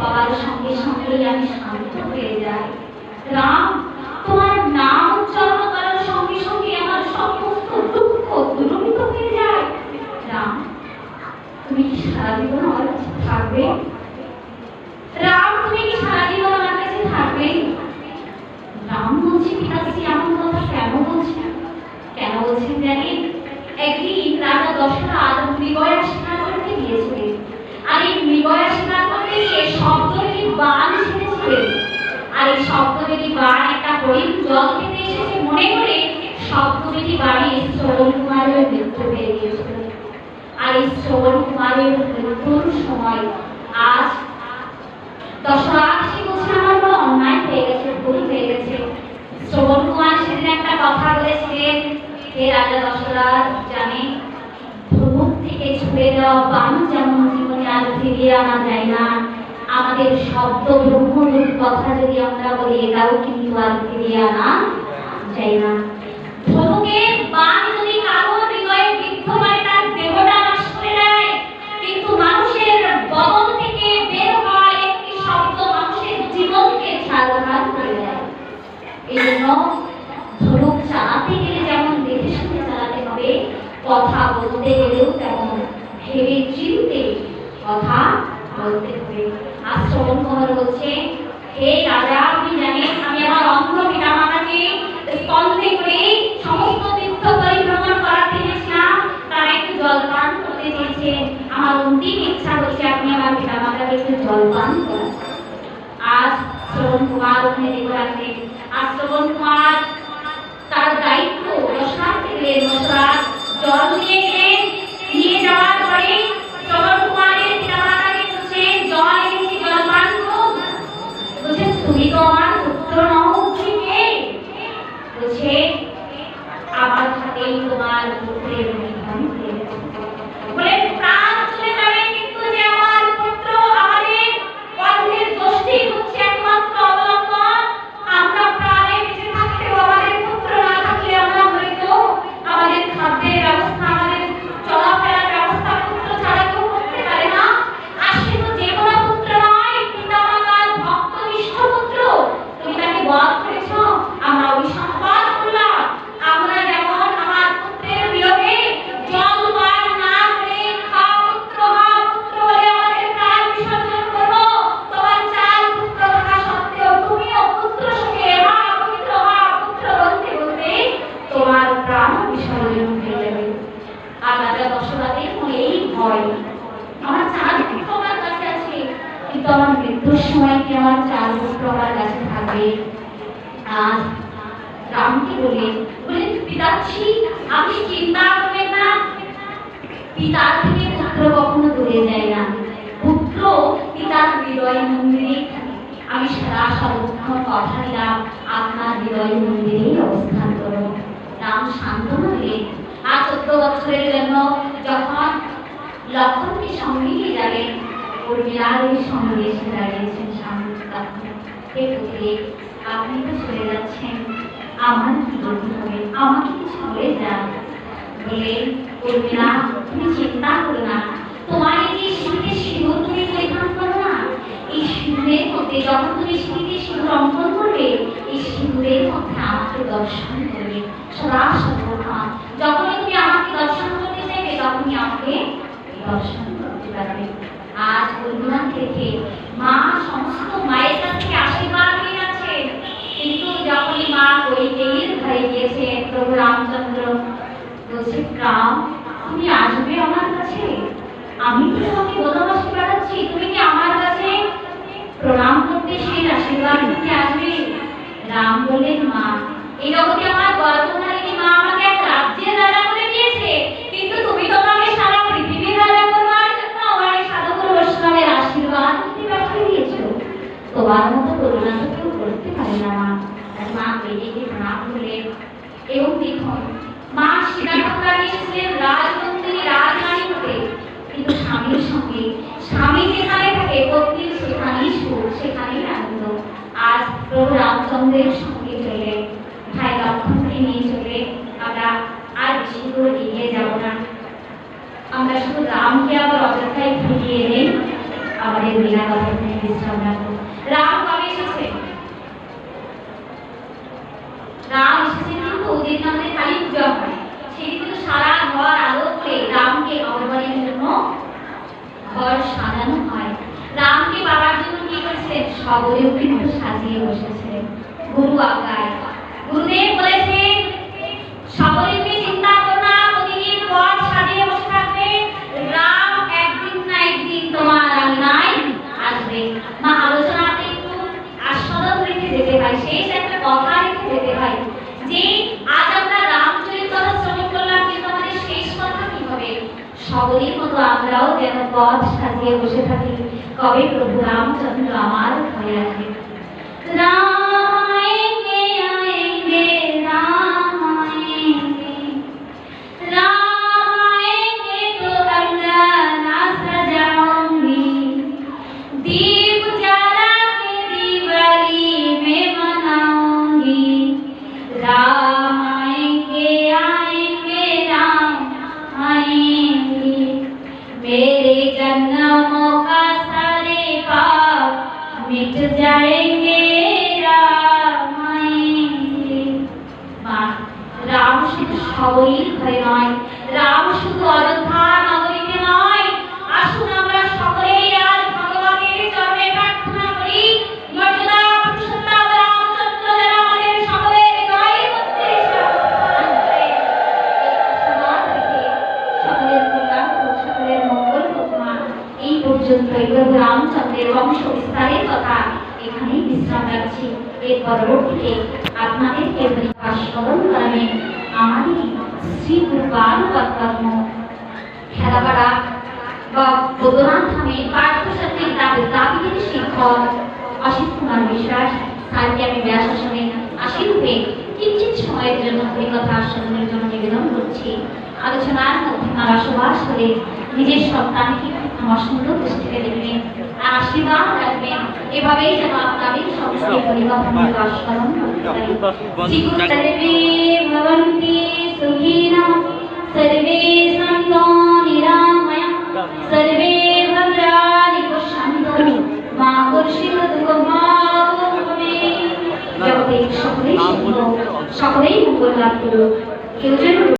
পাওয়ার সঙ্গে সঙ্গেই আমি শান্ত হয়ে যাই, রাম, তোমার নাম উচ্চারণ করার সঙ্গে সঙ্গে আমার সমস্ত দুঃখ দূরীভূত হয়ে যায়। রাম, তুমি কি সারা জীবন আমার কাছে থাকবে? রাম, তুমি কি সারা জীবন আমার কাছে থাকবে? রাম বলছে পিতাশ্রী এমন কথা কেন বলছেন কেন বলছেন জানেন একদিন রাজা দশরথ মৃগয়া শিকার শব্দবেদী বান একটা হরিণ জল খেতে এসেছে মনে করে শব্দবেদী বাড়ি শ্রবণ কুমারের মৃত্যু হয়ে গিয়েছিল। আর এই শ্রবণ কুমারের মৃত্যুর সময় আজ দশরথ সে বলছে আমার বড় অন্যায় হয়ে গেছে, ভুল হয়ে গেছে। শ্রবণ কুমার সেদিন একটা কথা বলেছিলেন, হে রাজা দশরথ জানে ধনুক থেকে ছুড়ে দেওয়া বান যেমন জীবনে আর ফিরিয়ে আনা যায় না। আমাদের শব্দ ব্রহ্মরূপ কথা যদি আমরা বলি এটাও কিন্তু আর ফিরিয়ে আনা যায় না। ধনুকের বান যদি কারও হৃদয়ে বিদ্ধ হয়, তার দেহটা নাশ করে দেয় কিন্তু মানুষের বদন থেকে বের হয় একটি শব্দ মানুষের জীবনকে ছাড়খাড় করে দেয়। এই জন্য ধনুক চালাতে গেলে যেমন দেখে শুনে চালাতে হবে, কথা বলতে গেলেও তেমন ভেবে চিনতে কথা বলতে শ্রবণ কুমার বলছে, হে রাজা আপনি জানেন আমি আমার অন্ধ পিতা মাতাকে স্কন্ধে করে সমস্ত তীর্থ পরিভ্রমণ করাতে গেছিলাম তারা একটু জলপান করতে চেয়েছে আমার অন্তিম ইচ্ছা হচ্ছে আপনি আমার পিতা মাতাকে একটু জলপান করান। আজ শ্রবণ কুমার ওখানে রেখে রাখলেন আর শ্রবণ কুমার তার দায়িত্ব দশরাত দিলেন দশরাত জল নিয়ে গেলেন, নিয়ে যাওয়ার আমার মৃত্যুর সময় কি আমার চার পুত্র আমার কাছে থাকবে? আজ রামকে বলে বলে পিতাশ্রী আপনি চিন্তা করবেন না। পিতার থেকে পুত্র কখনো দূরে যায় না। পুত্র পিতার হৃদয় মন্দিরে আমি সারা সর্বক্ষণ কথা দিলাম, আপনার হৃদয় মন্দিরেই অবস্থান করো রাম শান্তনু দিলেন আর চোদ্দ বছরের জন্য যখন লক্ষণকে সঙ্গে নিয়ে যাবেন উর্মিলার সঙ্গে এসে দাঁড়িয়েছেন আপনি তো চলে যাচ্ছেন। আমার কি করতে হবে? আমাকে কিছু যান বলে উর্মিলা তুমি চিন্তা করো না। তোমার এই যে শীতে সিঁদুর তুমি পরিধান করো না। এই সিঁদুরের মধ্যে যখন তুমি শীতে সিঁদুর অঙ্কন করবে, এই সিঁদুরের মধ্যে আমাকে দর্শন করবে। সদা সর্বক্ষণ যখনই তুমি আমাকে দর্শন করতে চাইবে তখনই আমাকে দর্শন করতে পারবে আজ উর্মিলাকে দেখে মা সমস্ত মায়ের কাছ থেকে আশীর্বাদ নিয়ে যাচ্ছে কিন্তু যখনই মা ওই কৈকেয়ীর ঘরে গিয়েছে প্রভু রামচন্দ্র, বলছে, রাম, তুমি আসবে আমার কাছে? আমি তো তোমাকে বনবাসে পাঠাচ্ছি, তুমি কি আমার কাছে? প্রণাম করতে সেই আশীর্বাদ নিতে আসবে। রাম বললেন, মা এই জগতে আমার গর্ভধারিণী মা আমাকে এক রাজ্যের রাজা করে দিয়েছে কিন্তু তুমি তো আমাকে সারা পৃথিবীর রাজা করবার জন্য আমার এই সাধুগুরু বৈষ্ণবের আশীর্বাদ নিতে পাঠিয়ে দিয়েছ তোমার মতো করুণা তো কেউ করতে পারে না মা আর মা বেরিয়ে প্রণাম করলেন এবং দেখুন মা সীতাকুণ্ডা গিয়েছিলেন রাজমন্দিরে রাজরানী হতে কিন্তু স্বামীর সঙ্গে। স্বামী যেখানে থাকে পত্নীর সেখানেই সুখ সেখানেই আনন্দ আজ প্রভু রামচন্দ্রের সঙ্গে চলে। ভাই লক্ষণকে নিয়ে চলে। আমরা আর বেশি দূর এগিয়ে যাব না। আমরা শুধু রামকে আবার অযথায় ফিরিয়ে এনে আমাদের মেলা কথা বিশ্রাম রাখো রাম কবে এসেছে রাম এসেছে কিন্তু যেদিন আমাদের কালী পূজা হয় সেদিন কিন্তু সারা ঘর আলো করে রামকে অবমানের জন্য ঘর সাজানো হয়। রামকে বাবার জন্য কি করেছে? সবরেও কিন্তু সাজিয়ে বসেছে। গুরু আজ্ঞায়। গুরুদেব বলেছে সবরেকে চিন্তা করো না প্রতিদিন পথ সাজিয়ে বসে থাকবে রাম একদিন না একদিন তোমার আঙিনায় আসবে মা আলোচনাতে একটু আস্বাদন রেখে যেতে হয় শেষ একটা কথা রেখে যেতে হয় যে আজ আমরা রামচরিত কথা শ্রবণ করলাম কিন্তু আমাদের শেষ কথা কি হবে সকলের মতো আমরাও যেন পথ সাজিয়ে বসে থাকি। কবে প্রভু রামচন্দ্র আমার ঘরে আসে রাম जाएंगे राम आएंगे মা রাম শুধু সবই ঘরে নয় রাম শুধু অযোধ্যা নগরীতে নয় আসুন আমরা সকলেই আজ ভগবানের চরণে প্রার্থনা করি মর্যাদা পুরুষোত্তম রামচন্দ্র যেন আমাদের সকলের হৃদয়ের মধ্যে এসে অবস্থান করে। এই সবার থেকে সকলের কল্যাণ হোক, সকলের মঙ্গল হোক মা। এই পর্যন্ত প্রভু রামচন্দ্রের বংশ বিস্তারের কথা এখানেই বিশ্রাম রাখছি এর পরবর্তীতে আপনাদেরকে স্মরণ করাবেন আমাদের শ্রী পদ্ম খেলাপাড়া বা বৈদ্যনাথ ধামে পাঠ্যশাস্ত্রের দাবি দাবিদের শিক্ষক অসিত কুমার বিশ্বাস স্যারকে আমি ব্যাস আসনে আশীরূপে কিঞ্চিত সময়ের জন্য হরিকথা আস্বাদনের জন্য নিবেদন করছি। আলোচনার মধ্যে মা বসবাস করে নিজের সন্তানকে আমার সুন্দর দৃষ্টিতে দেখবেন আর আশীর্বাদ রাখবেন এভাবেই যেন আপনাদের সমস্ত পরিবার ভবন্তি সর্বে সন্ত সর্বে পশ্যন্ত মা কর্ষিত সকলেই সকলেই মঙ্গল লাভ করল কেউ যেন